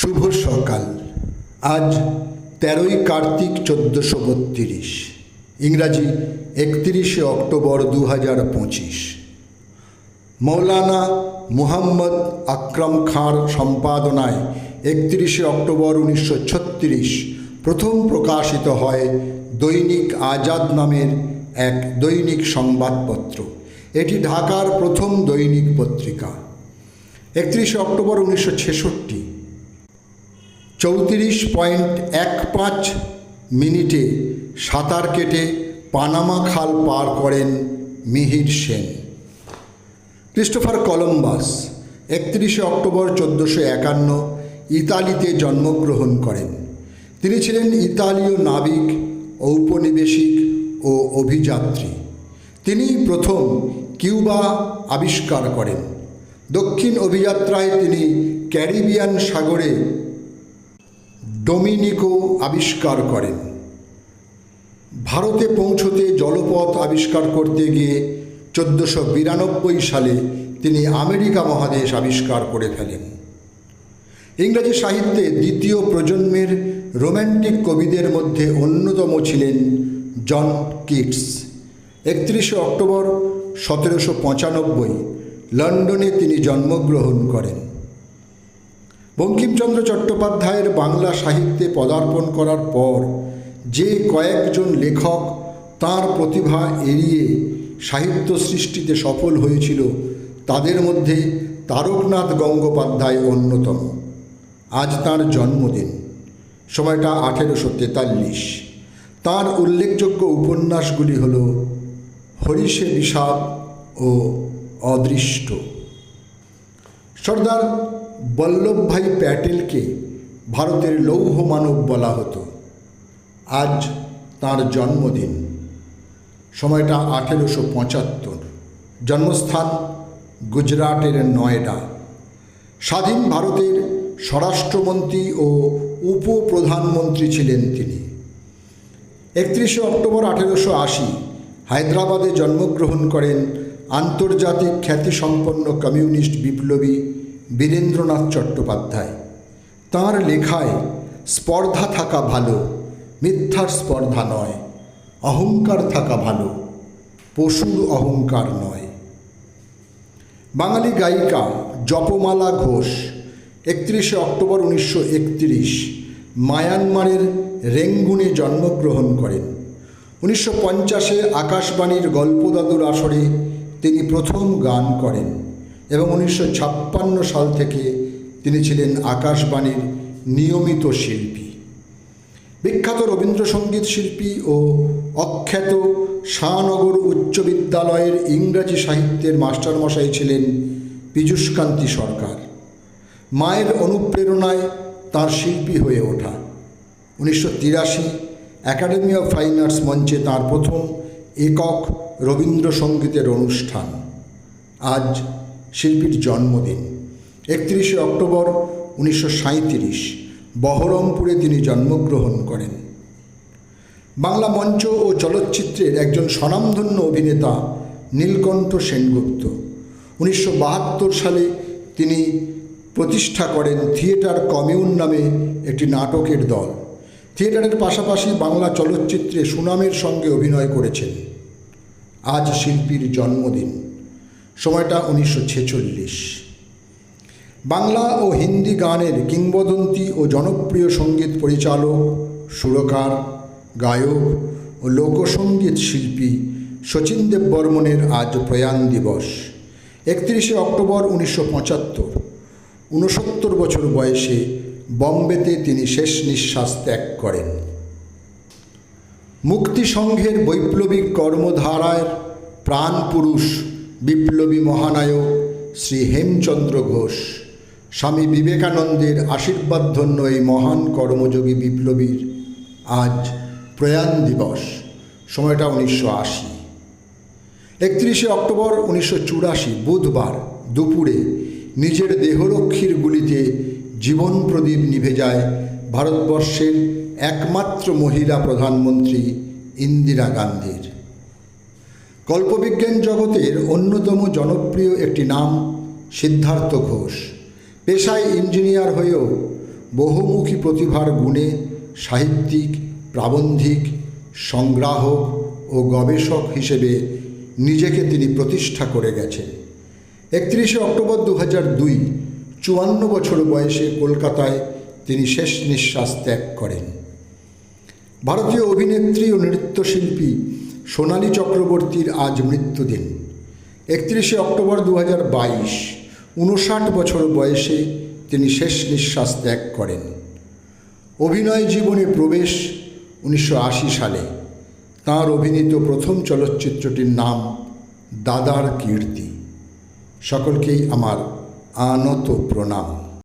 শুভ সকাল। আজ তেরোই কার্তিক চোদ্দোশো বত্রিশ, ইংরাজি একত্রিশে অক্টোবর দু হাজার পঁচিশ। মৌলানা মুহাম্মদ আকরম খাঁর সম্পাদনায় একত্রিশে অক্টোবর উনিশশো ছত্রিশ প্রথম প্রকাশিত হয় দৈনিক আজাদ নামের এক দৈনিক সংবাদপত্র। এটি ঢাকার প্রথম দৈনিক পত্রিকা। একত্রিশে অক্টোবর উনিশশো ছেষট্টি চৌত্রিশ পয়েন্ট এক পাঁচ মিনিটে সাঁতার কেটে পানামা খাল পার করেন মিহির সেন। ক্রিস্টোফার কলম্বাস একত্রিশে অক্টোবর চোদ্দোশো একান্ন ইতালিতে জন্মগ্রহণ করেন। তিনি ছিলেন ইতালীয় নাবিক, ঔপনিবেশিক ও অভিযাত্রী। তিনি প্রথম কিউবা আবিষ্কার করেন। দক্ষিণ অভিযাত্রায় তিনি ক্যারিবিয়ান সাগরে ডোমিনিকো আবিষ্কার করেন। ভারতে পৌঁছতে জলপথ আবিষ্কার করতে গিয়ে চোদ্দোশো বিরানব্বই সালে তিনি আমেরিকা মহাদেশ আবিষ্কার করে ফেলেন। ইংরেজি সাহিত্যে দ্বিতীয় প্রজন্মের রোম্যান্টিক কবিদের মধ্যে অন্যতম ছিলেন জন কিটস। একত্রিশে অক্টোবর সতেরোশো পঁচানব্বই লন্ডনে তিনি জন্মগ্রহণ করেন। বঙ্কিমচন্দ্র চট্টোপাধ্যায়ের বাংলা সাহিত্যে পদার্পণ করার পর যে কয়েকজন লেখক তার প্রতিভা এড়িয়ে সাহিত্য সৃষ্টিতে সফল হয়েছিল, তাদের মধ্যে তারকনাথ গঙ্গোপাধ্যায় অন্যতম। আজ তার জন্মদিন। সময়টা আঠেরোশো তেতাল্লিশ। তাঁর উল্লেখযোগ্য উপন্যাসগুলি হল হরিষে বিষাদ ও অদৃষ্ট। সর্দার বল্লভভাই প্যাটেলকে ভারতের লৌহ মানব বলা হতো। আজ তার জন্মদিন। সময়টা আঠেরোশো পঁচাত্তর। জন্মস্থান গুজরাটের নয়ডা। স্বাধীন ভারতের স্বরাষ্ট্রমন্ত্রী ও উপপ্রধানমন্ত্রী ছিলেন তিনি। একত্রিশে অক্টোবর আঠেরোশো আশি হায়দ্রাবাদে জন্মগ্রহণ করেন আন্তর্জাতিক খ্যাতিসম্পন্ন কমিউনিস্ট বিপ্লবী বীরেন্দ্রনাথ চট্টোপাধ্যায়। তাঁর লেখায়, স্পর্ধা থাকা ভালো, মিথ্যার স্পর্ধা নয়, অহংকার থাকা ভালো, পশুর অহংকার নয়। বাঙালি গায়িকা জপমালা ঘোষ, একত্রিশে অক্টোবর উনিশশো একত্রিশ, মায়ানমারের রেঙ্গুনে জন্মগ্রহণ করেন। উনিশশো পঞ্চাশে আকাশবাণীর গল্পদাদুর আসরে তিনি প্রথম গান করেন এবং উনিশশো ছাপ্পান্ন সাল থেকে তিনি ছিলেন আকাশবাণীর নিয়মিত শিল্পী। বিখ্যাত রবীন্দ্রসঙ্গীত শিল্পী ও অখ্যাত শাহনগর উচ্চ বিদ্যালয়ের ইংরাজি সাহিত্যের মাস্টারমশাই ছিলেন পীযূষকান্তি সরকার। মায়ের অনুপ্রেরণায় তার শিল্পী হয়ে ওঠা। উনিশশো তিরাশি একাডেমি অফ ফাইন আর্টস মঞ্চে তাঁর প্রথম একক রবীন্দ্রসঙ্গীতের অনুষ্ঠান। আজ শিল্পীর জন্মদিন। একত্রিশে অক্টোবর উনিশশো সাঁইত্রিশ, বহরমপুরে তিনি জন্মগ্রহণ করেন। বাংলা মঞ্চ ও চলচ্চিত্রের একজন স্বনামধন্য অভিনেতা নীলকণ্ঠ সেনগুপ্ত। উনিশশো বাহাত্তর সালে তিনি প্রতিষ্ঠা করেন থিয়েটার কমিউন নামে একটি নাটকের দল। থিয়েটারের পাশাপাশি বাংলা চলচ্চিত্রে সুনামের সঙ্গে অভিনয় করেছেন। আজ শিল্পীর জন্মদিন। সময়টা উনিশশো ছেচল্লিশ। বাংলা ও হিন্দি গানের কিংবদন্তি ও জনপ্রিয় সংগীত পরিচালক, সুরকার, গায়ক ও লোকসঙ্গীত শিল্পী শচীন দেব বর্মনের আজ প্রয়াণ দিবস, একত্রিশে অক্টোবর উনিশশো পঁচাত্তর। ঊনসত্তর বছর বয়সে বম্বেতে তিনি শেষ নিঃশ্বাস ত্যাগ করেন। মুক্তিসংঘের বৈপ্লবিক কর্মধারায় প্রাণপুরুষ, বিপ্লবী মহানায়ক শ্রী হেমচন্দ্র ঘোষ, স্বামী বিবেকানন্দের আশীর্বাদধন্য এই মহান কর্মযোগী বিপ্লবীর আজ প্রয়াণ দিবস, সময়টা উনিশশো আশি। একত্রিশে অক্টোবর উনিশশো চুরাশি, বুধবার দুপুরে নিজের দেহরক্ষীর গুলিতে জীবন প্রদীপ নিভে যায় ভারতবর্ষের একমাত্র মহিলা প্রধানমন্ত্রী ইন্দিরা গান্ধীর। কল্পবিজ্ঞান জগতের অন্যতম জনপ্রিয় একটি নাম সিদ্ধার্থ ঘোষ। পেশায় ইঞ্জিনিয়ার হয়েও বহুমুখী প্রতিভার গুণে সাহিত্যিক, প্রাবন্ধিক, সংগ্রাহক ও গবেষক হিসেবে নিজেকে তিনি প্রতিষ্ঠা করে গেছেন। একত্রিশে অক্টোবর দু দুই চুয়ান্ন বছর বয়সে কলকাতায় তিনি শেষ নিঃশ্বাস ত্যাগ করেন। ভারতীয় অভিনেত্রী ও নৃত্যশিল্পী সোনালী চক্রবর্তীর আজ মৃত্যুদিন। একত্রিশে অক্টোবর দু হাজার বাইশ, উনষাট বছর বয়সে তিনি শেষ নিঃশ্বাস ত্যাগ করেন। অভিনয় জীবনে প্রবেশ উনিশশো আশি সালে। তাঁর অভিনীত প্রথম চলচ্চিত্রটির নাম দাদার কীর্তি। সকলকেই আমার আনত প্রণাম